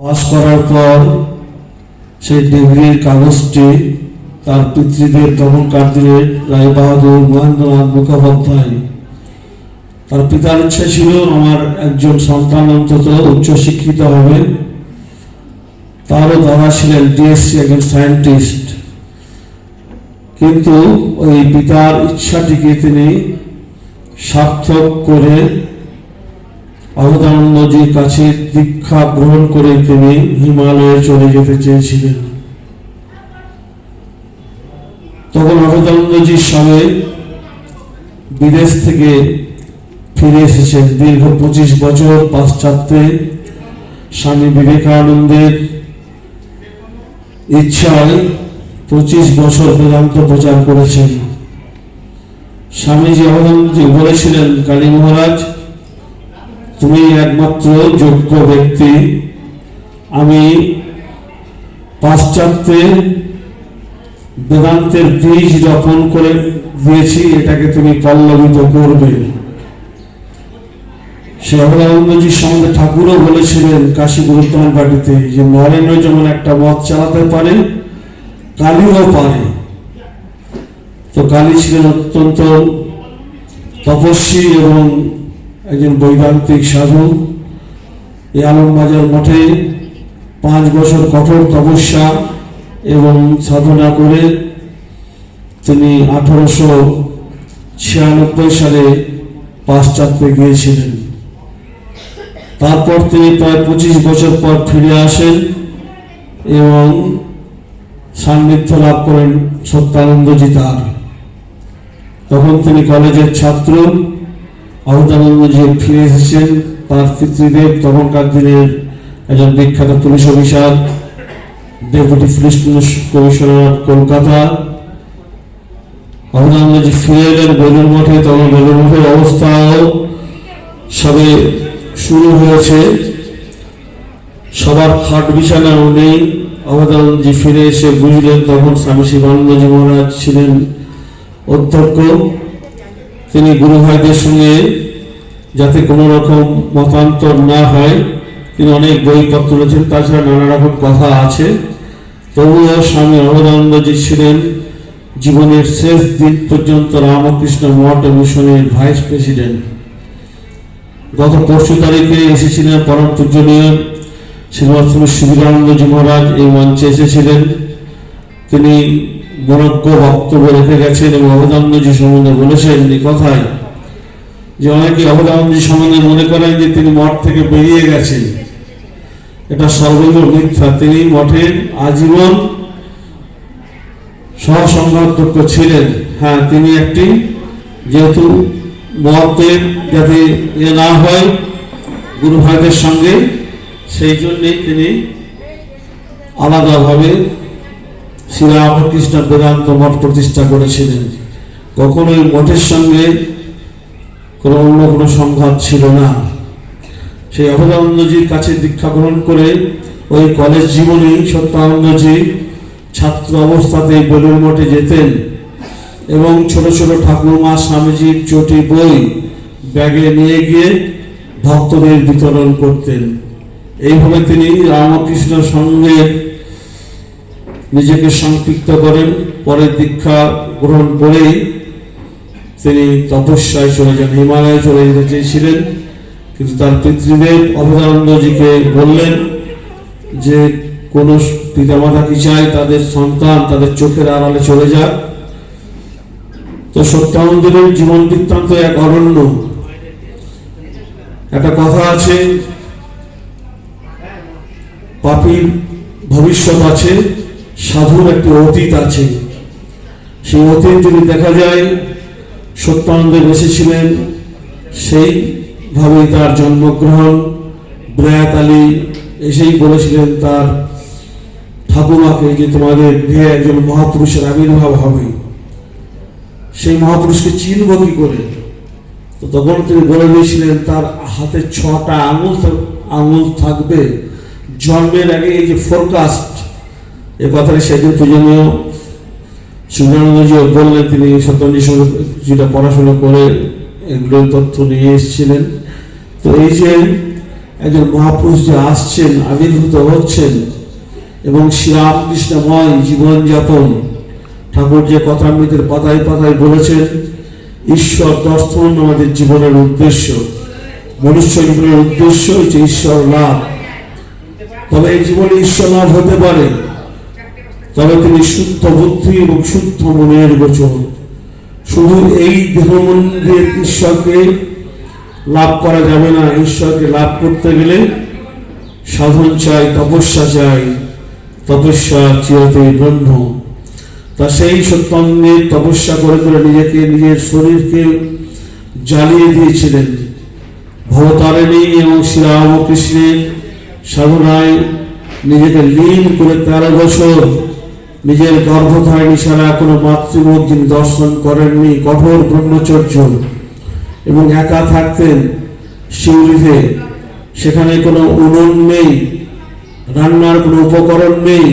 Pass করার পর সেই ডিগ্রির কাগজটি তার পিতৃদেব তখনকার দিনের রায় বাহাদুর মহেন্দ্রনাথ মুখোপাধ্যায়, তার পিতার ইচ্ছা ছিল আমার একজন সন্তান অন্তত উচ্চশিক্ষিত হবে। তারও দাদা ছিলেন ডিএসসি, একজন সায়েন্টিস্ট। কিন্তু ওই পিতার ইচ্ছাটিকে তিনি সার্থক করে অবদানন্দজির কাছে দীক্ষা গ্রহণ করে তিনি হিমালয়ে চলে যেতে চেয়েছিলেন। তখন অবদানন্দজির সঙ্গে বিদেশ থেকে ফিরে এসেছেন। দীর্ঘ পঁচিশ বছর পাশ্চাত্যে স্বামী বিবেকানন্দের ইচ্ছায় পঁচিশ বছর বেদান্ত প্রচার করেছেন। স্বামীজি অবদানন্দজি বলেছিলেন, কালী মহারাজ তুমি একমাত্র যোগ্য ব্যক্তি। আমি পাশ্চাত্যে বেদান্তের বীজ রোপণ করে দিয়েছি, এটাকে তুমি পল্লবিত করবে। সে সঙ্গে ঠাকুরও বলেছিলেন কাশী গুরুত্তম বাড়িতে যে নরেন্দ্র যেমন একটা মত চালাতে পারে, কালীও পারে। তো কালী ছিলেন অত্যন্ত তপস্বী এবং একজন বৈদান্তিক সাধু, এই আলমবাজার মঠে পাঁচ বছর কঠোর তপস্যা এবং সাধনা করে তিনি আঠারোশো ছিয়ানব্বই সালে পাশ্চাত্যে গিয়েছিলেন। তারপর তিনি প্রায় পঁচিশ বছর পর ফিরে আসেন এবং সান্নিধ্য লাভ করেন সত্যানন্দজি তার। তখন তিনি কলেজের ছাত্র। অবদানন্দজি ফিরে এসেছেন, তার পিতৃদেব তখনকার দিনের একজন বিখ্যাত police officer, deputy police commissioner Kolkata. অবদানন্দজি ফিরে এলেন বেলুর মঠে, তখন বেলুর মঠের অবস্থাও সবে শুরু হয়েছে। সবার খাট বিছানাও নেই। অবদানন্দজি ফিরে এসে বুঝলেন তখন স্বামী শিবানন্দজি মহারাজ ছিলেন অধ্যক্ষ। তিনি গুরু ভাইদের সঙ্গে যাতে কোনো রকম মতান্তর না হয়। তিনি অনেক বইপত্র রয়েছেন তাছাড়া নানা রকম কথা আছে। তবুও স্বামী অবদানন্দজি ছিলেন জীবনের শেষ দিন পর্যন্ত রামকৃষ্ণ মঠ মিশনের ভাইস প্রেসিডেন্ট। গত পরশু তারিখে এসেছিলেন পরম পূজনীয় শ্রীমৎ শিবিরানন্দজি মহারাজ, এই মঞ্চে এসেছিলেন। তিনি মনজ্ঞ বক্তব্য রেখে গেছেন এবং অবদানন্দজি সম্বন্ধে বলেছেন এই কথায় যে অনেকে অবদানন্দজি সম্বন্ধে মনে করেন যে তিনি মঠ থেকে বেরিয়ে গেছেন। এটা সর্বৈব মিথ্যা। তিনি মঠের আজীবন সহসংঘাতক ছিলেন। হ্যাঁ তিনি একটি যেহেতু মতের যাতে এ না হয় গুরু ভাইদের সঙ্গে, সেই জন্যেই তিনি আলাদাভাবে শ্রীরামকৃষ্ণ বেদান্ত মঠ প্রতিষ্ঠা করেছিলেন। কখনোই মঠের সঙ্গে কোনো অন্য কোনো সংঘাত ছিল না। সেই অভদানন্দজির কাছে দীক্ষা গ্রহণ করে ওই কলেজ জীবনেই সত্যানন্দজি ছাত্র অবস্থাতেই বেলুর মঠে যেতেন এবং ছোট ছোট ঠাকুরমা স্বামীজির চটি বই ব্যাগে নিয়ে গিয়ে ভক্তদের বিতরণ করতেন। এইভাবে তিনি রামকৃষ্ণ সঙ্গে নিজেকে সম্পৃক্ত করেন। পরে দীক্ষা গ্রহণ করেই তিনি তপস্যায় চলে যান, হিমালয়ে চলে যেতে চেয়েছিলেন। কিন্তু তার পিতৃদেব অভদানন্দজিকে বললেন যে, কোন পিতামাতা কি চায়? তাদের সন্তান তাদের চোখের আড়ালে চলে যাক। তো সত্যানন্দের জীবন বৃত্তান্ত এক অরণ্য। একটা কথা আছে, পাপির ভবিষ্যৎ আছে, সাধুর একটি অতীত আছে। সেই অতীত যদি দেখা যায় সত্যানন্দ এসেছিলেন সেইভাবেই তার জন্মগ্রহণ। ব্রায়াত আলী এসেই বলেছিলেন তার ঠাকুমাকে যে তোমাদের গৃহে একজন মহাপুরুষের আবির্ভাব হবে। সেই মহাপুরুষকে চিনব কি করে? তো তখন তিনি বলে দিয়েছিলেন, তার হাতে ছটা আঙুল আঙুল থাকবে। জন্মের আগে এই যে ফোরকাস্ট এ কথাটা সেদিন পূজনীয় শিবরানন্দজি বললেন তিনি সঙ্গে যেটা পড়াশোনা করে এগুলো তথ্য নিয়ে এসেছিলেন। তো এই যে একজন মহাপুরুষ যে আসছেন, আবির্ভূত হচ্ছেন এবং শ্রীরামকৃষ্ণময় জীবনযাপন, ঠাকুর যে কথামৃতের পাতায় পাতায় বলেছেন, ঈশ্বর দর্শন আমাদের জীবনের উদ্দেশ্য। মনুষ্য জীবনের উদ্দেশ্য হচ্ছে ঈশ্বর লাভ। তবে এই জীবনে ঈশ্বর লাভ হতে পারে। তবে তিনি শুদ্ধ বুদ্ধি এবং শুদ্ধ মনের গোচর। শুধু এই দেহমন্দির ঈশ্বরকে লাভ করা যাবে না, ঈশ্বরকে লাভ করতে গেলে সাধন চাই, তপস্যা চাই, তপস্যা চিরতে ব্রহ্ম তা সেই সত্যঙ্গের তপস্যা করে করে নিজেকে, নিজের শরীরকে জ্বালিয়ে দিয়েছিলেন। ভবতারিণী এবং শ্রীরামকৃষ্ণের সাধনায় নিজেকে লীন করে তেরো বছর নিজের গর্ভধারিণী ছাড়া কোনো মাতৃমুখ যিনি দর্শন করেননি কঠোর ব্রহ্মচর্য এবং একা থাকতেন শিউলিতে। সেখানে কোনো উনুন নেই, রান্নার কোনো উপকরণ নেই।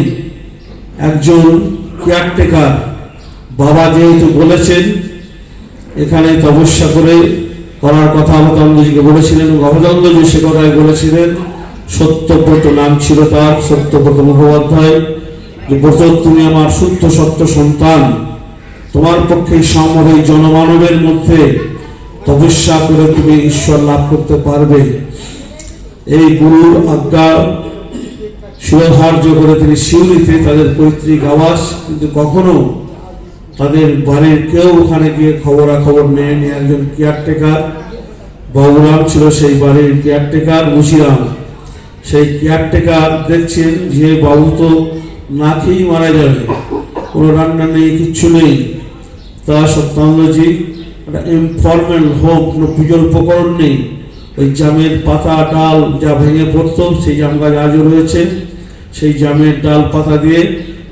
একজন কেয়ারটেকার বাবা যেহেতু বলেছেন, এখানে তপস্যা করে করার কথা অবতানন্দজিকে বলেছিলেন এবং অবতানন্দজি সে কথাই বলেছিলেন, সত্যব্রত নাম ছিল তার, সত্যব্রত মুখোপাধ্যায় যে তুমি আমার শুদ্ধ সত্য সন্তান। তোমার পক্ষে এই জনমানবের মধ্যে তপস্যা করে তুমি ঈশ্বর লাভ করতে পারবে। এই গুরুর আজ্ঞা শিরোধার্য করে তিনি শিউলিতে তাদের পৈতৃক আবাস, কিন্তু কখনো তাদের বাড়ির কেউ ওখানে গিয়ে খবরাখবর নেয়নি একজন কেয়ারটেকার, বাবুরাম ছিল সেই বাড়ির কেয়ারটেকার মুশিরাম। সেই কেয়ারটেকার দেখছেন, যে বাবু তো না খেয়েই মারা যাবে। কোনো রান্না নেই, কিচ্ছু নেই। তা সত্যানন্দজি একটা ইনফর্মাল হোম কোনো পুজোর উপকরণ নেই। ওই জামের পাতা, ডাল যা ভেঙে পড়তো, সেই জাম গাছ আজও রয়েছে। সেই জামের ডাল, পাতা দিয়ে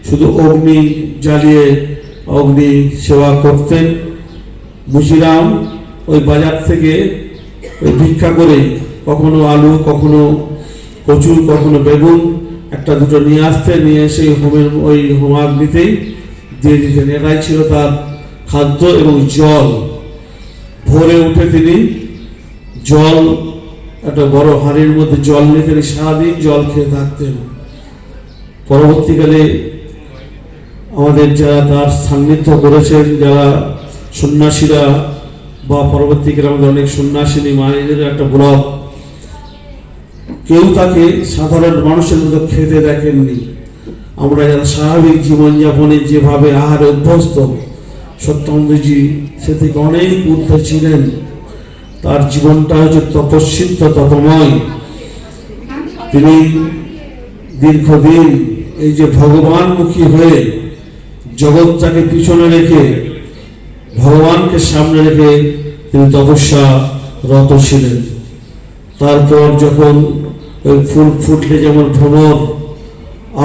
শুধু অগ্নি জ্বালিয়ে অগ্নি সেবা করতেন। মুজিরাম ওই বাজার থেকে ওই ভিক্ষা করে কখনো আলু, কখনো কচু, কখনো বেগুন একটা দুটো নিয়ে আসতে, নিয়ে এসে হোমের, ওই হোমাগ্নিতেই দিয়ে দিতেন এটাই ছিল তার খাদ্য এবং জল ভোরে উঠে তিনি জল, একটা বড় হাঁড়ির মধ্যে জল নিয়ে তিনি সারাদিন জল খেয়ে থাকতেন। পরবর্তীকালে আমাদের যারা তার সান্নিধ্য করেছেন, যারা সন্ন্যাসীরা বা পরবর্তীকালে আমাদের অনেক সন্ন্যাসিনী মায়েদের একটা ব্লক কেউ তাকে সাধারণ মানুষের মতো খেতে দেখেননি। আমরা যারা স্বাভাবিক জীবনযাপনে যেভাবে আহারে অভ্যস্ত সত্যন্দজি সে থেকে অনেক ঊর্ধ্বে ছিলেন। তার জীবনটা হচ্ছে তপস্বিদ্ধ তপময়। তিনি দীর্ঘদিন এই যে ভগবানমুখী হয়ে জগৎটাকে পিছনে রেখে, ভগবানকে সামনে রেখে তিনি তপস্যা রত ছিলেন। তারপর যখন ওই ফুল ফুটলে যেমন ভ্রমর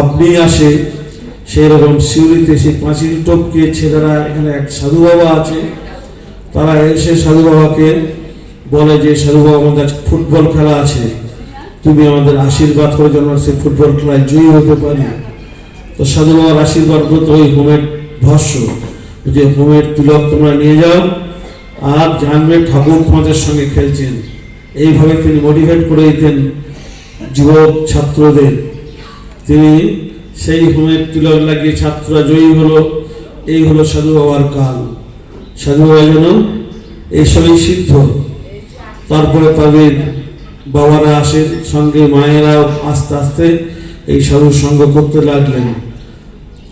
আপনি আসে সেই রকম সিউড়িতে সেই পাঁচিল টপকে ছেলেরা এখানে এক সাধু বাবা আছে। তারা এসে সাধু বাবাকে বলে যে, সাধু বাবা, আমাদের ফুটবল খেলা আছে। তুমি আমাদের আশীর্বাদ করে যেন সেই ফুটবল খেলায় জয়ী হতে পারি। তো সাধু বাবার আশীর্বাদ করতে ওই হোমের ভস্য। যে হোমের তিলক তোমরা নিয়ে যাও, আর জানবে ঠাকুর তোমাদের সঙ্গে খেলছেন। এইভাবে তিনি মোটিভেট করে দিতেন যুবক ছাত্রদের। তিনি সেই হোমের তিলক লাগিয়ে ছাত্ররা জয়ী হলো। এই হলো সাধু বাবার কাল। সাধু বাবা যেন এইসবই সিদ্ধ। তারপরে তাদের বাবারা আসেন, সঙ্গে মায়েরাও আস্তে আস্তে এই সাধু সঙ্গ করতে লাগলেন।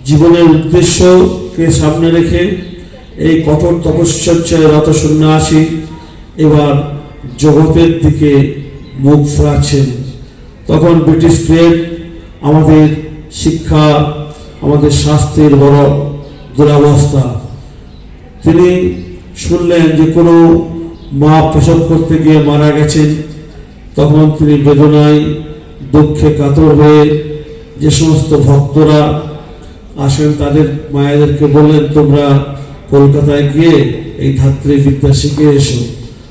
জীবনের উদ্দেশ্যকে সামনে রেখে এই কঠোর তপশ্চর্যায় রত সন্ন্যাসী এবার জগতের দিকে মুখ ফেরাচ্ছেন। তখন ব্রিটিশ প্লেট আমাদের শিক্ষা, আমাদের স্বাস্থ্যের বড় দুরাবস্থা। তিনি শুনলেন যে কোনো মা প্রসব করতে গিয়ে মারা গেছেন, তখন তিনি বেদনায় দুঃখে কাতর হয়ে যে সমস্ত ভক্তরা আসেন তাদের মায়েদেরকে বললেন, তোমরা কলকাতায় গিয়ে এই ধাত্রী বিদ্যা শিখে এসো।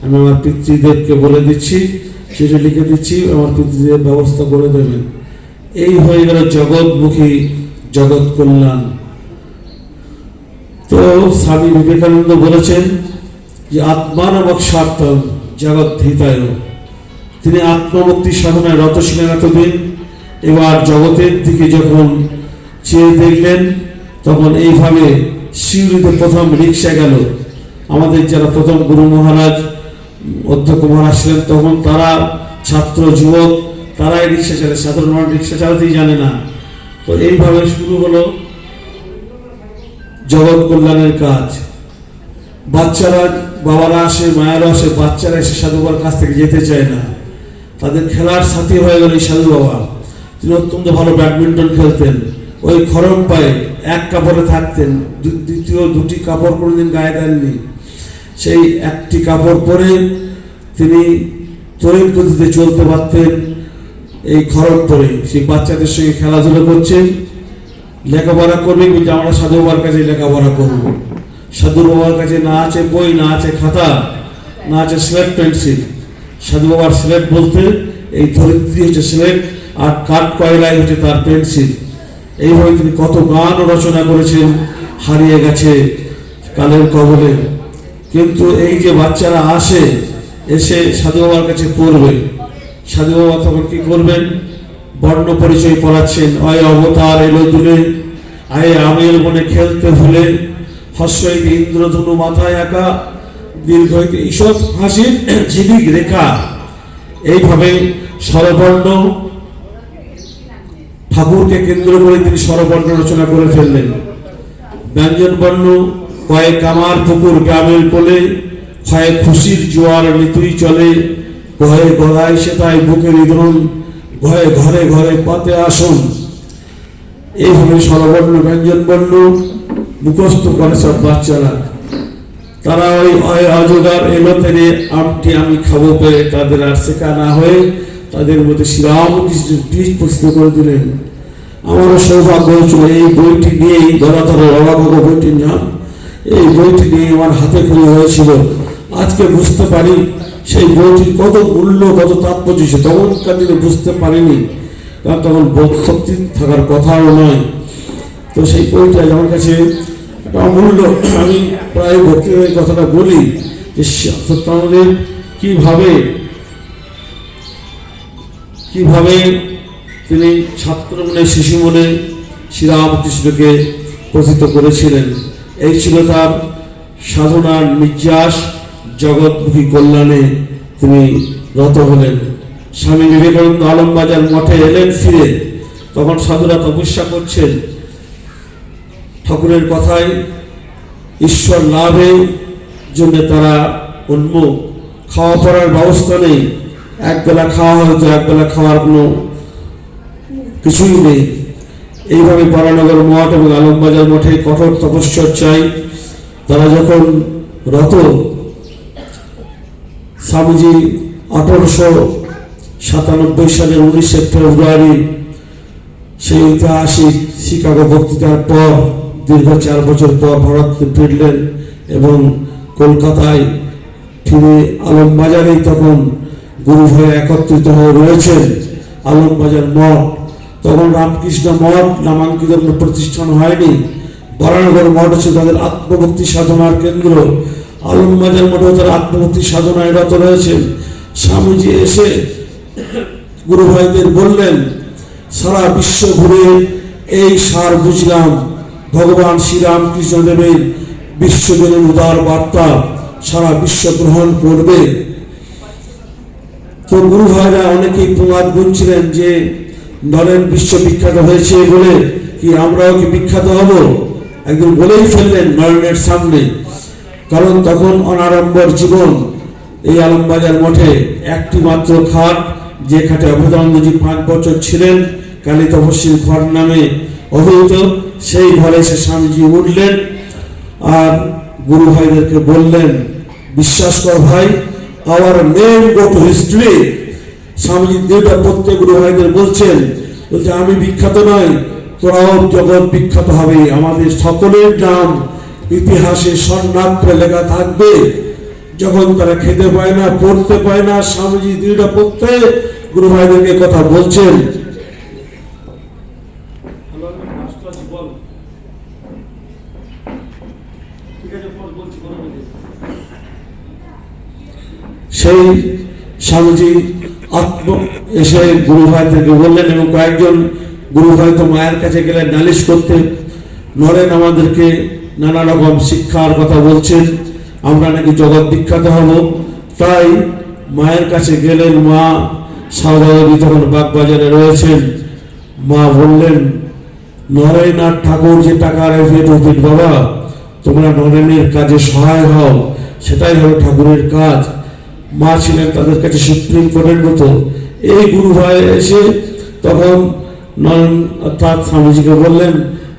আমি আমার পিতৃদেবকে বলে দিচ্ছি চিঠি লিখে দিচ্ছি, আমার পিতৃদেব ব্যবস্থা করে দেবেন এই হয়ে গেল জগৎমুখী, জগৎ কল্যাণ। তো স্বামী বিবেকানন্দ বলেছেন যে আত্মানবক স্বার্থ জগৎ হিতায় তিনি আত্মমুক্তি সাধনায় রত ছিলেন এতদিন। এবার জগতের দিকে যখন চেয়ে দেখলেন, তখন এইভাবে শিউরিতে প্রথম রিক্সা গেল। আমাদের যারা প্রথম গুরু মহারাজ অধ্যক্ষ মহারাজ ছিলেন তখন তারা ছাত্র, যুবক, তারাই রিক্সা চালে সাধারণ মানুষ রিক্সা চালাতেই জানে না। তো এইভাবে শুরু হলো জগৎ কল্যাণের কাজ। বাচ্চারা, বাবারা আসে মায়েরা আসে, বাচ্চারা এসে সাধু বাবার কাছ থেকে যেতে চায় না। তাদের খেলার সাথী হয়ে গেল এই সাধু বাবা। তিনি অত্যন্ত ভালো ব্যাডমিন্টন খেলতেন। ওই খরম পায়ে এক কাপড়ে থাকতেন। দ্বিতীয় দুটি কাপড় কোনোদিন গায়ে দেননি। সেই একটি কাপড় পরে তিনি তড়িৎ গতিতে চলতে পারতেন। এই খরম পরে সেই বাচ্চাদের সঙ্গে খেলাধুলা করছেন। লেখাপড়া করবে কিন্তু আমরা সাধু বাবার কাছে লেখাপড়া করব। সাধু বাবার কাছে না আছে বই, না আছে খাতা, না আছে স্লেট পেন্সিল সাধু বাবার স্লেট বলতে এই ধরিত্রী হচ্ছে স্লেট আর কাঠ কয়লাই হচ্ছে তার পেন্সিল এইভাবে তিনি কত গান রচনা করেছেন, হারিয়ে গেছে কালের কবলে। কিন্তু এই যে বাচ্চারা আসে, এসে সাধু বাবার কাছে পড়বে। সাধু বাবা তখন কি করবেন? বর্ণ পরিচয় পড়াচ্ছেন অয় অবতার, এলো দুলে, আয়ে আমের মনে খেলতে ভুলে হস্যইতে ইন্দ্রধনু মাথায় একা দীর্ঘ হইতে হাসির ঝিলিক রেখা। এইভাবে স্বরবর্ণ ঠাকুরকে কেন্দ্র করে তিনি স্বরবর্ণ রচনা করে ফেললেন। ব্যঞ্জন বর্ণ কয়েক কামার পুকুর গ্রামের কোলে ক্ষয়ে খুশির জোয়ার নিতুই চলে। ভয়ে গলায় সেতায় বুকের ইঁদুন ভয়ে ঘরে ঘরে পাতে আসুন। এইভাবে স্বরবর্ণ ব্যঞ্জন বর্ণ মুখস্থ করে সব বাচ্চারা। তারা ওই অজগার এলো আমটি আমি খাব পেরে তাদের আর শেখা না হয়ে তাদের মধ্যে শ্রীরামকৃষ্ণ বীজ প্রস্তুত করে দিলেন। আমারও সৌভাগ্য হয়েছিল এই বইটি নিয়েই ধরা ধরে অবাবক বইটির নাম এই বইটি নিয়ে আমার হাতে খুলে হয়েছিল। আজকে বুঝতে পারি সেই বইটির কত মূল্য, কত তাৎপর্য ছিল তখনকার দিনে বুঝতে পারিনি। কারণ তখন বোধ শক্তি থাকার কথাও নয়। তো সেই বইটা আমার কাছে একটা অমূল্য। আমি প্রায় বক্তৃতায় কথাটা বলি যে সত্যানন্দের কীভাবে কীভাবে তিনি ছাত্র মনে শিশু মনে শ্রীরামকৃষ্ণকে প্রথিত করেছিলেন। এই ছিল তার সাধনার নির্যাস, জগৎমুখী কল্যাণে তিনি রত হলেন। স্বামী বিবেকানন্দ আলমবাজার মঠে এলেন ফিরে। তখন সাধুরা তপস্যা করছেন। ঠাকুরের কথায় ঈশ্বর লাভের জন্য তারা উন্মুখ খাওয়া পড়ার ব্যবস্থা নেই। একবেলা খাওয়া হয়তো একবেলা খাওয়ার কোনো কিছুই নেই। এইভাবে পারানগর মঠ এবং আলমবাজার মঠে কঠোর তপস্যায় তারা যখন রত স্বামীজি আঠারোশো সাতানব্বই সালের উনিশে ফেব্রুয়ারি সেই ঐতিহাসিক শিকাগো বক্তৃতার পর দীর্ঘ চার বছর পর ভারতে ফিরলেন এবং কলকাতায় ফিরে আলমবাজারেই তখন গুরু একত্রিত হয়ে রয়েছেন আলমবাজার মঠ। তখন রামকৃষ্ণ মঠ নামাঙ্কিত কোনো প্রতিষ্ঠান হয়নি। বরানগর মঠ হচ্ছে তাদের আত্মভক্তি সাধনার কেন্দ্র। আলমবাজার মঠে তারা আত্মভক্তি সাধনায় রত রয়েছেন স্বামীজি এসে গুরু ভাইদের বললেন, সারা বিশ্ব ঘুরে এই সার বুঝলাম। ভগবান শ্রীরামকৃষ্ণ দেবের বিশ্বজনীন উদার বার্তা সারা বিশ্ব গ্রহণ করবে। তো গুরু ভাইরা অনেকেই প্রবাদ গুনছিলেন যে নরেন বিশ্ববিখ্যাত হয়েছে বলে, কি আমরাও কি বিখ্যাত হব? একদিন বলেই ফেললেন নরেনের সামনে। কারণ তখন অনারম্বর জীবন এই আলমবাজার মঠে একটি মাত্র খাট যে খাটে অভেদানন্দজি পাঁচ বছর ছিলেন, কালী তপস্বীর ঘর নামে অভিহিত সেই ঘরে সে স্বামীজি উঠলেন আর গুরু ভাইদেরকে বললেন, বিশ্বাস কর ভাই our men go to history Swamiji দুইটা প্রত্যেক গুরু ভাইদের বলছেন বলছে আমি বিখ্যাত নয় তোরাও জগৎ বিখ্যাত হবে। আমাদের সকলের নাম ইতিহাসে স্বর্ণাক্ষরে লেখা থাকবে। যখন তারা খেতে পায় না পড়তে পায় না স্বামীজি দুইটা প্রত্যেক গুরু ভাইদেরকে কথা বলছেন। সেই স্বামীজি আত্ম এসে গুরু ভাই থেকে বললেন এবং কয়েকজন গুরু ভাই তো মায়ের কাছে গেলে নালিশ করতে, নরেন আমাদেরকে নানা রকম শিক্ষার কথা বলছেন, আমরা নাকি জগৎ বিখ্যাত হব। তাই মায়ের কাছে গেলেন মা সাউদাবাদী তখন বাগবাজারে রয়েছেন। মা বললেন নরেনাথ ঠাকুর যে টাকা রেখে বাবা, তোমরা নরেনের কাজে সহায় হও, সেটাই হলো ঠাকুরের কাজ। মা ছিলেন তাদের কাছে সুপ্রিম কোর্টের মতো। এই গুরু ভাই এসে তখন নয়ন অর্থাৎ স্বামীজিকে বললেন,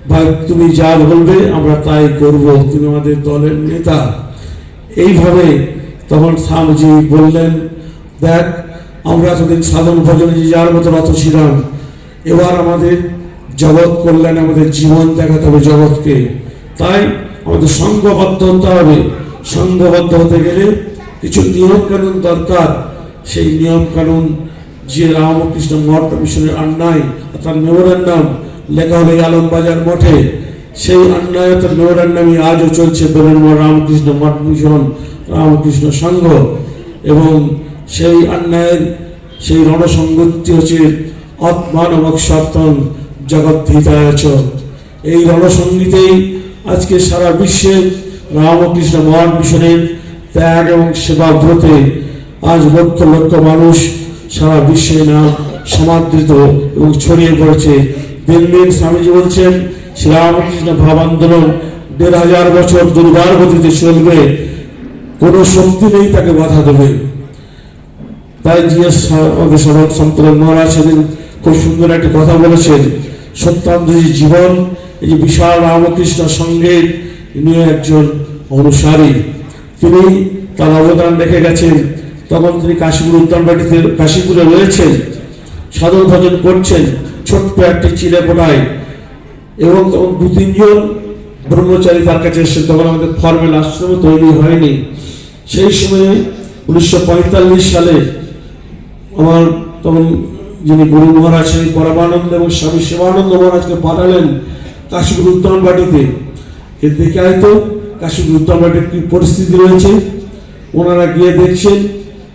ভাই, তুমি যা বলবে, আমরা তাই করব। তুমি আমাদের দলের নেতা। এইভাবে তখন স্বামীজি বললেন, দেখ, আমরা এতদিন সাধন ভজনে যে যার মতো রত ছিলাম, এবার আমাদের জগৎ কল্যাণে আমাদের জীবন দেখাতে হবে জগৎকে। তাই আমাদের সংঘবদ্ধ হতে হবে। সংঘবদ্ধ হতে গেলে কিছু নিয়ম কানুন দরকার। সেই নিয়ম কানুন যে রামকৃষ্ণ মঠ মিশনের অন্যায় অর্থাৎ মেমোরান্ডাম লেখা এই আলমবাজার মঠে, সেই অন্যায় অর্থাৎ মেমোরান্ডামই আজও চলছে বেলুন রামকৃষ্ণ মঠ মিশন, রামকৃষ্ণ সংঘ। এবং সেই অন্যায়ের সেই রণসংগতি হচ্ছে আত্মানবক সত্তন জগৎ হিতায়চ এই রণসঙ্গীতেই আজকে সারা বিশ্বে রামকৃষ্ণ মহান মিশনের ত্যাগ এবং সেবা ব্রতে আজ লক্ষ লক্ষ মানুষ সারা বিশ্বে নাম সমাদৃত এবং ছড়িয়ে পড়েছে। দিন দিন স্বামীজি বলছেন, শ্রীরামকৃষ্ণ ভাব আন্দোলন দেড় হাজার বছর দুর্বার গতিতে চলবে, কোনো শক্তি নেই তাকে বাধা দেবে। তাই জিএস আমাদের সন্তরণ মহারাজ সেদিন খুব সুন্দর একটা কথা বলেছেন। সত্যান্তজি জীবন, এই যে বিশাল রামকৃষ্ণ সঙ্গে ইনি একজন অনুসারী। তিনি তার অবদান রেখে গেছেন। তখন তিনি কাশীপুর উদ্যানবাটিতে কাশীপুরে রয়েছেন, সাধন ভজন করছেন ছোট্ট একটি চিলে কোটায় এবং তখন দু তিনজন ব্রহ্মচারী তার কাছে এসে তখন আমাদের ফর্মেল আশ্রম তৈরি হয়নি। সেই সময়ে উনিশশো পঁয়তাল্লিশ সালে আমার তখন যিনি গুরু মহারাজ, সেই পরমানন্দ এবং স্বামী শিবানন্দ মহারাজকে পাঠালেন কাশীপুর উদ্যান বাটিতে এ দেখে হয়তো কাশীপুর উদ্যান বাটির কি পরিস্থিতি রয়েছে? ওনারা গিয়ে দেখছেন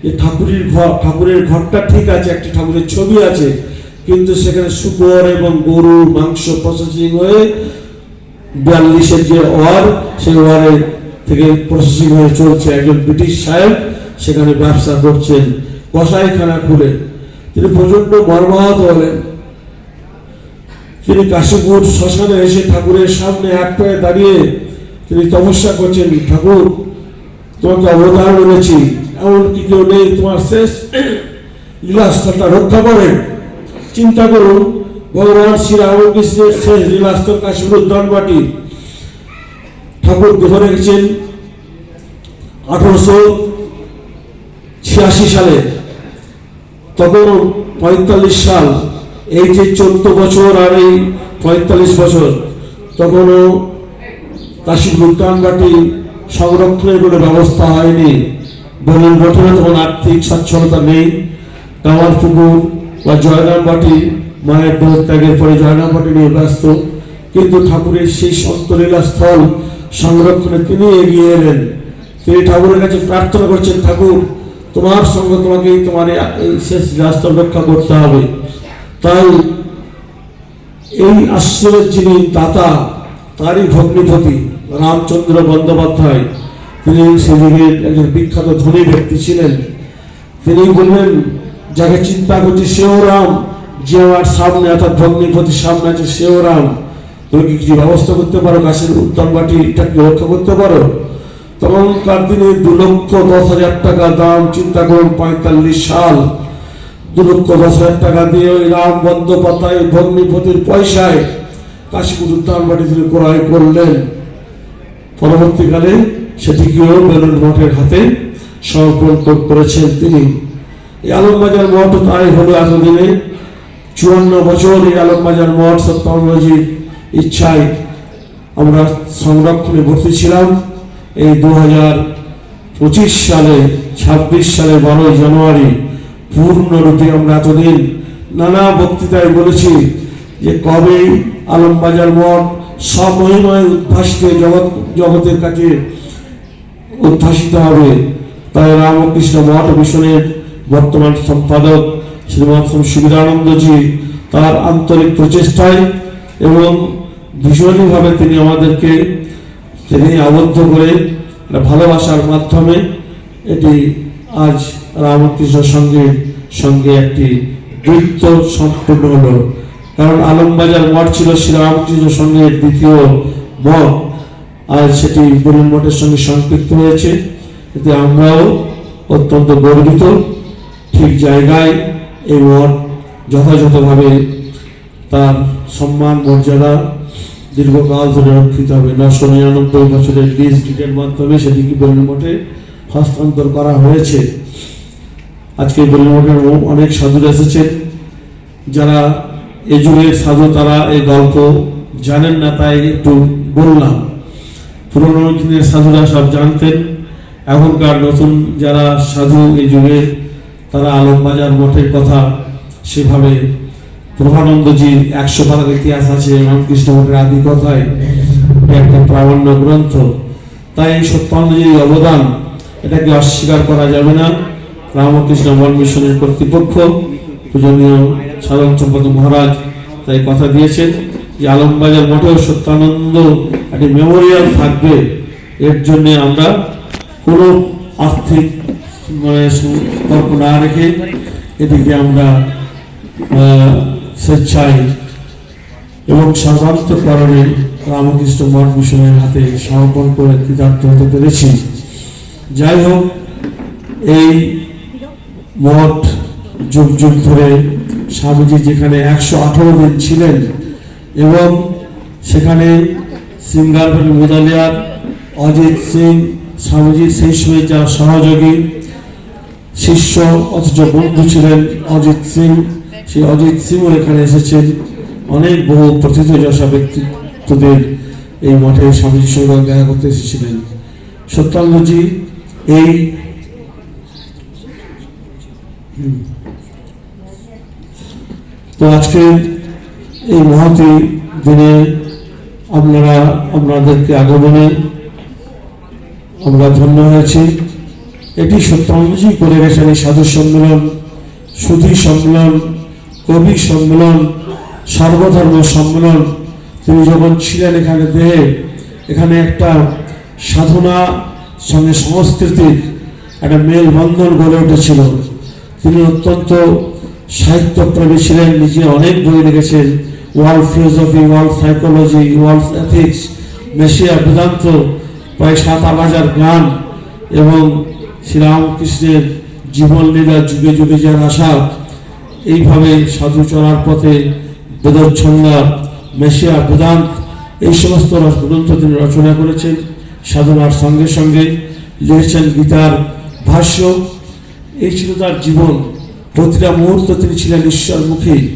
যে ঠাকুরের ঘর, ঠাকুরের ঘরটা ঠিক আছে, একটি ঠাকুরের ছবি আছে, কিন্তু সেখানে শুকর এবং গরুর মাংস প্রসেসিং হয়ে বিয়াল্লিশের যে ওয়ার, সেই ওয়ারে থেকে প্রসেসিং হয়ে চলছে একজন ব্রিটিশ সাহেব। সেখানে ব্যবসা করছেন কসাইখানা খুলে। তিনি প্রচণ্ড মর্মাহত হলেন। তিনি কাশীপুর শ্মশানে এসে ঠাকুরের সামনে এক পায়ে দাঁড়িয়ে তিনি তপস্যা করছেন, ঠাকুর, তোমাকে অবদান বলেছি। এমন কি কেউ নেই, তোমার শেষ লীলাস্থলটা রক্ষা করেন। চিন্তা করুন, ভগবান শ্রী রামকৃষ্ণের শেষ লীলাস্থল কাশীপুর দনবাটি ঠাকুর দেখে রেখেছেন আঠারোশো ছিয়াশি সালে। তখন পঁয়তাল্লিশ সাল, এই যে চোদ্দ বছর আর এই পঁয়তাল্লিশ বছর, তখনও কাশীপুর উদ্যানবাটি সংরক্ষণের কোনো ব্যবস্থা হয়নি। বলেন বটনে তখন আর্থিক সচ্ছলতা নেই। কামার পুকুর বা জয়রামবাটি মায়ের দেহত্যাগের পরে জয়রামবাটি নিয়ে ব্যস্ত। কিন্তু ঠাকুরের সেই সন্তলীলা স্থল সংরক্ষণে তিনি এগিয়ে এলেন। তিনি ঠাকুরের কাছে প্রার্থনা করছেন, ঠাকুর, তোমার সঙ্গে তোমাকে তোমার এই- শেষ রাস্তা রক্ষা করতে হবে। তাই এই আশ্রমের যিনি দাতা, তারই ভগ্নিপতি রামচন্দ্র বন্দ্যোপাধ্যায়, তিনি সেদিকের একজন বিখ্যাত ধনী ব্যক্তি ছিলেন। তিনি বললেন, যাকে চিন্তা করছি সেও রাম, যে আমার সামনে অর্থাৎ ভগ্নিপতির সামনে আছে সেও রাম। তুমি কি কিছু ব্যবস্থা করতে পারো? গাছের উত্তম বাটিটাকে রক্ষা করতে পারো? তখনকার দিনে দু লক্ষ দশ হাজার টাকা দাম, চিন্তা করুন, পঁয়তাল্লিশ সাল। দু লক্ষ দশ হাজার টাকা দিয়ে ওই রাম বন্দ্যোপাধ্যায় ভগ্নিপতির পয়সায় কাশীপুর উদ্যান বাড়ি তিনি ক্রয় করলেন। পরবর্তীকালে সেটিকেও বেলুন মঠের হাতে সমর্পণ করেছেন তিনি। এই আলমবাজার মঠ তাই হলো এতদিনে চুয়ান্ন বছর এই আলমবাজার মঠ সত্যানজির ইচ্ছায় আমরা সংরক্ষণে ভর্তি ছিলাম। এই দু পঁচিশ সালে, ছাব্বিশ সালে বারোই জানুয়ারি পূর্ণরূপে আমরা এতদিন নানা বক্তৃতায় বলেছি যে কবে আলমবাজার মঠ সমহিময় উদ্ভাসিত জগৎ, জগতের কাছে উদ্ভাসিত হবে। তাই রামকৃষ্ণ মঠ মিশনের বর্তমান সম্পাদক শ্রীমৎ শিবিরানন্দজি তার আন্তরিক প্রচেষ্টায় এবং ভীষণভাবে তিনি আমাদেরকে তিনি আবদ্ধ করে ভালোবাসার মাধ্যমে এটি আজ রামকৃষ্ণ সঙ্গে সঙ্গে একটি বৃত্ত সম্পূর্ণ হলো। কারণ আলমবাজার মঠ ছিল শ্রীরামকৃষ্ণ সঙ্গের দ্বিতীয় মঠ, আর সেটি বেলুন মঠের সঙ্গে সম্পৃক্ত হয়েছে এতে আমরাও অত্যন্ত গর্বিত। ঠিক জায়গায় এই মঠ যথাযথভাবে তার সম্মান, মর্যাদা দীর্ঘকাল ধরে রক্ষিত হবে। নশো নিরানব্বই বছরের লিজ ডিটের মাধ্যমে সেটিকে বেলুন মঠে হস্তান্তর করা হয়েছে। আজকে বেলুন মঠের অনেক সাধুরা এসেছেন। যারা এই যুগের সাধু তারা এই গল্প জানেন না, তাই একটু বললাম। পুরোনো দিনের সাধুরা সব জানতেন। এখনকার নতুন যারা সাধু এই যুগে, তারা আলমবাজার মঠের কথা সেভাবে প্রভানন্দজির একশো পাতার ইতিহাস আছে, রামকৃষ্ণ মঠের আদি কথায় একটা প্রামাণ্য গ্রন্থ। তাই এই সত্যানন্দজির অবদান, এটাকে অস্বীকার করা যাবে না। রামকৃষ্ণ মঠ মিশনের কর্তৃপক্ষ, পূজনীয় সাধন সম্পাদক মহারাজ তাই কথা দিয়েছেন যে আলমবাজার মঠেও সত্যানন্দ একটি মেমোরিয়াল থাকবে। এর জন্য আমরা কোনো আর্থিক মানে সম্পর্ক না রেখে এদিকে আমরা স্বেচ্ছায় এবং সর্বান্তকরণে রামকৃষ্ণ মঠ মিশনের হাতে সমর্পণ করে কৃতার্থ হতে পেরেছি। যাই হোক, এই মঠ যুগ যুগ ধরে স্বামীজি যেখানে একশো আঠারো দিন ছিলেন এবং সেখানে সিঙ্গারভ্যালি মুদালিয়ার অজিত সিং স্বামীজির সেই সময় যারা সহযোগী শিষ্য অথচ বন্ধু ছিলেন অজিত সিং, সেই অজিত সিংও এখানে এসেছেন। অনেক বহু প্রথিত যশা ব্যক্তিত্বদের এই মঠে স্বামীজির সঙ্গে দেখা করতে এসেছিলেন। সত্যাঙ্গজি এই হুম। তো আজকে এই মহতি দিনে আপনারা আপনাদেরকে আগমনে আমরা ধন্য হয়েছি। এটি সত্যাঙ্গজি করে গেছেন এই সাধু সম্মেলন, সুধী সম্মেলন, কবি সম্মেলন, সর্বধর্ম সম্মেলন। তিনি যখন ছিলেন এখানে দেহে, এখানে একটা সাধনা সঙ্গে সংস্কৃতির একটা মেলবন্ধন গড়ে উঠেছিল। তিনি অত্যন্ত সাহিত্যপ্রেমী ছিলেন, নিজে অনেক বই লিখেছেন। World philosophy, world psychology, world ethics মেশিয়া Vedanta, প্রায় সাত আট হাজার গান এবং শ্রীরামকৃষ্ণের জীবনলীলা যুগে যুগে যার আশা, এইভাবে সাধু চলার পথে বেদচ্ছন্দা মেশিয়া বেদান্ত, এই সমস্ত গ্রন্থ তিনি রচনা করেছেন। সাধনার সঙ্গে সঙ্গে লিখেছেন গীতার ভাষ্য। এই ছিল তার জীবন। প্রতিটা মুহূর্ত তিনি ছিলেন ঈশ্বর ঈশ্বরমুখী।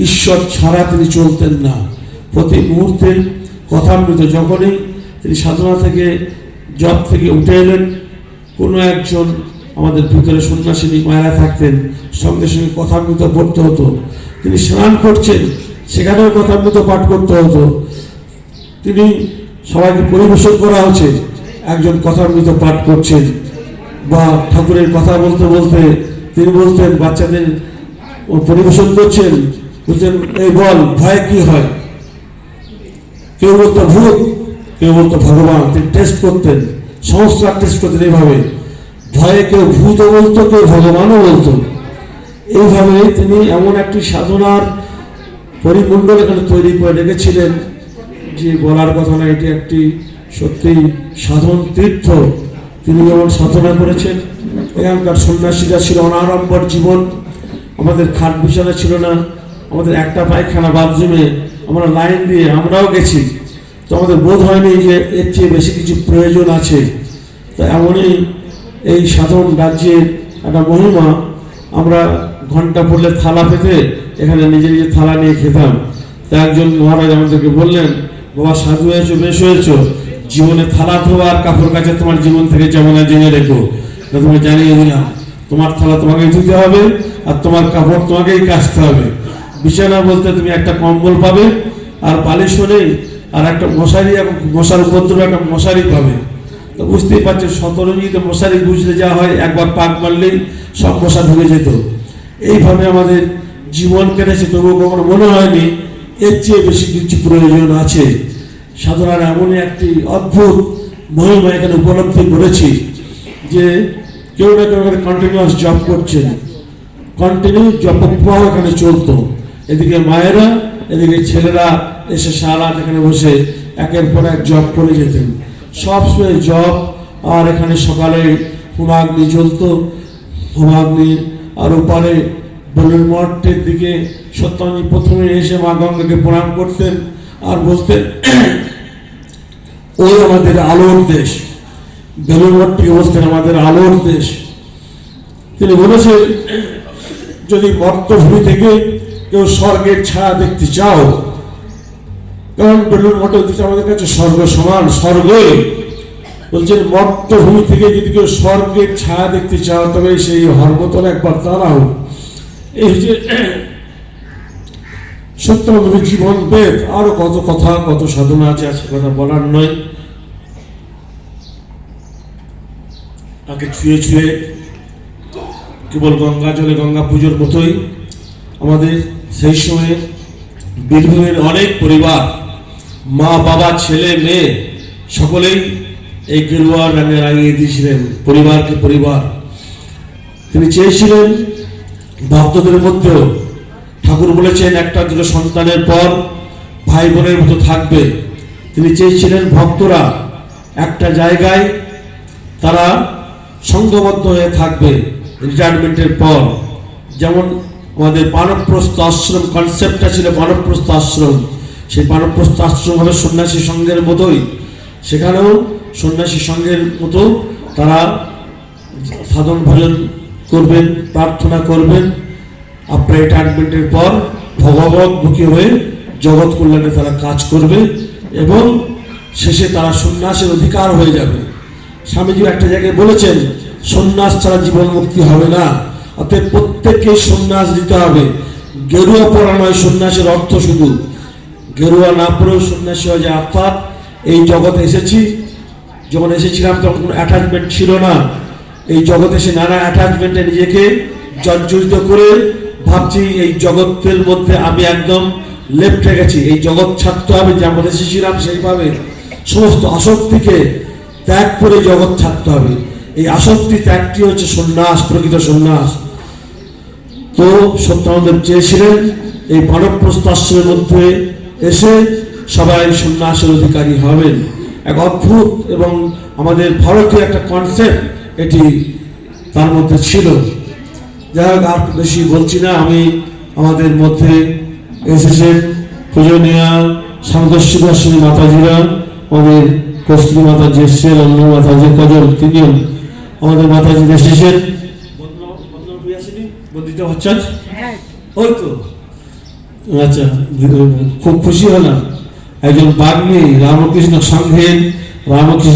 ঈশ্বর ছাড়া তিনি চলতেন না। প্রতি মুহূর্তে কথামৃত যখনই তিনি সাধনা থেকে জব থেকে উঠে এলেন, কোনো একজন আমাদের ভিতরে সন্ন্যাসিনী মায়েরা থাকতেন, সঙ্গে সঙ্গে কথামৃত পড়তে হতো। তিনি স্নান করছেন, সেখানেও কথামৃত পাঠ করতে হতো। তিনি সবাইকে পরিবেশন করা হচ্ছে একজন কথামৃত পাঠ করছেন বা ঠাকুরের কথা বলতে বলতে তিনি বলতেন বাচ্চাদের ও পরিবেশন করছেন। বলছেন, এই বল, ভয় কি হয়? কেউ বলতো, ভূত। কেউ বলতো, ভগবান। তিনি টেস্ট করতেন সমস্ত টেস্ট করতেন এইভাবে। ভয়ে কেউ ভূতও বলতো, কেউ ভগবানও বলতো। এইভাবে তিনি এমন একটি সাধনার পরিমণ্ডল এখানে তৈরি করে রেখেছিলেন যে বলার কথা না এটি একটি সত্যি সাধন তীর্থ। তিনি যেমন সাধনা করেছেন, এখানকার সন্ন্যাসীরা ছিল অনাড়ম্বর জীবন। আমাদের খাট বিছানা ছিল না, আমাদের একটা পায়খানা বাথরুমে আমরা লাইন দিয়ে আমরাও গেছি। তো আমাদের বোধ হয়নি যে এর চেয়ে বেশি কিছু প্রয়োজন আছে। তো এমনই এই সাধন রাজ্যের একটা মহিমা, আমরা ঘণ্টা পড়লে থালা পেতে এখানে নিজে নিজে থালা নিয়ে খেতাম। তা একজন মহারাজ আমাদেরকে বললেন, বাবা সাধু হয়েছো, বেশ হয়েছো। জীবনে থালা ধোয়া আর কাপড় কাছে তোমার জীবন থেকে যেমন জেনে রেখো। তা তোমাকে জানিয়ে দিলাম, তোমার থালা তোমাকে ধুতে হবে আর তোমার কাপড় তোমাকেই কাচতে হবে। বিছানা বলতে তুমি একটা কম্বল পাবে আর বালিশ নেই আর একটা মশারি মশার উপদ্রব একটা মশারি পাবে। তো বুঝতেই পারছেন শতরঞ্জিত মশারি বুঝলে যা হয়, একবার পাক মারলেই সব মশা ঢুকে যেত। এইভাবে আমাদের জীবন কেটেছে, তবুও কখনো মনে হয়নি, এর চেয়ে বেশি কিছু প্রয়োজন আছে। সাধনার এমনই একটি অদ্ভুত মহিমা এখানে উপলব্ধি করেছি যে কেউ না কেউ এখানে কন্টিনিউয়াস জব করছেন। কন্টিনিউ জব এখানে চলতো। এদিকে মায়েরা, এদিকে ছেলেরা এসে সারা এখানে বসে একের পর এক জব করে যেতেন। সব সময় জব আর এখানে সকালে হোমাগ্নি জ্বলতো। হোমাগ্নি আর ওপারে বেলুন মঠের দিকে সত্যবানী প্রথমে এসে মা গঙ্গাকে প্রণাম করতেন। আর বলতেন ওই আমাদের আলোর দেশ বেলুন মঠটিকে বলতেন আমাদের আলোর দেশ। তিনি বলেছেন, যদি মর্তভূমি থেকে কেউ স্বর্গের ছায়া দেখতে চাও, কারণ বেলুন মঠ হচ্ছে আমাদের কাছে স্বর্গ সমান স্বর্গই। বলছেন, মর্তভূমি থেকে যদি কেউ স্বর্গের ছায়া দেখতে চাও, তবে সেই হরবতল একবার দাঁড়াও। এই যে সত্যবাদী জীবন বেদ। আরও কত কথা, কত সাধনা আছে আছে কথা বলার নয়। তাকে ছুঁয়ে ছুঁয়ে কেবল গঙ্গা জলে গঙ্গা পুজোর মতোই আমাদের সেই সময়ে বীরভূমের অনেক পরিবার, মা, বাবা, ছেলে, মেয়ে, সকলেই এই গেরুয়া রঙে রাঙিয়ে দিয়েছিলেন পরিবারকে পরিবার। তিনি চেয়েছিলেন ভক্তদের মধ্যেও ঠাকুর বলেছেন, একটা দুটো সন্তানের পর ভাই বোনের মতো থাকবে। তিনি চেয়েছিলেন ভক্তরা একটা জায়গায় তারা সংঘবদ্ধ হয়ে থাকবে রিটায়ারমেন্টের পর। যেমন আমাদের মানবপ্রস্থ আশ্রম, কনসেপ্টটা ছিল মানবপ্রস্থ আশ্রম। সেই মানবপ্রস্থ আশ্রম হবে সন্ন্যাসী সংঘের মতোই। সেখানেও সন্ন্যাসী সংঘের মতো তারা সাধন, ভজন করবেন, প্রার্থনা করবেন। আপনার রিটায়ারমেন্টের পর ভগবত মুখী হয়ে জগৎ কল্যাণে তারা কাজ করবে এবং শেষে তারা সন্ন্যাসের অধিকার হয়ে যাবে। স্বামীজি একটা জায়গায় বলেছেন, সন্ন্যাস ছাড়া জীবন মুক্তি হবে না। অতএব প্রত্যেককে সন্ন্যাস দিতে হবে। গেরুয়া পড়া নয়, সন্ন্যাসের অর্থ শুধু। গেরুয়া না পড়েও সন্ন্যাসী হয়ে যে অর্থাৎ এই জগতে এসেছি, যখন এসেছিলাম তখন কোনো অ্যাটাচমেন্ট ছিল না। এই জগতে এসে নানা অ্যাটাচমেন্টে নিজেকে জর্জরিত করে ভাবছি এই জগতের মধ্যে আমি একদম লেপ্টে গেছি। এই জগৎ ছাড়তে হবে যেমন এসেছিলাম সেইভাবে সমস্ত আসক্তিকে ত্যাগ করে জগৎ ছাড়তে হবে। এই আসক্তি ত্যাগটি হচ্ছে সন্ন্যাস, প্রকৃত সন্ন্যাস। তো সত্যানন্দ চেয়েছিলেন, এই মানবপ্রস্থ আশ্রমের মধ্যে এসে সবাই সন্ন্যাসের অধিকারী হবেন। এক অদ্ভুত এবং আমাদের ভারতীয় একটা কনসেপ্ট এটি তার মধ্যে ছিল। যাই হোক আর বেশি বলছি না, আমি আমাদের মধ্যে এসেছেন পূজনীয়া সাংদর্শিক দর্শনী মাতাজিরা, আমাদের কস্তুরী মাতাজি এসেছেন অন্য মাতাজি কজন তিনিও আমাদের মাতাজি এসেছেন। ওই তো। আচ্ছা খুব খুশি হলাম। একজন বাগ্মী, রামকৃষ্ণ সংঘের, রামকৃষ্ণ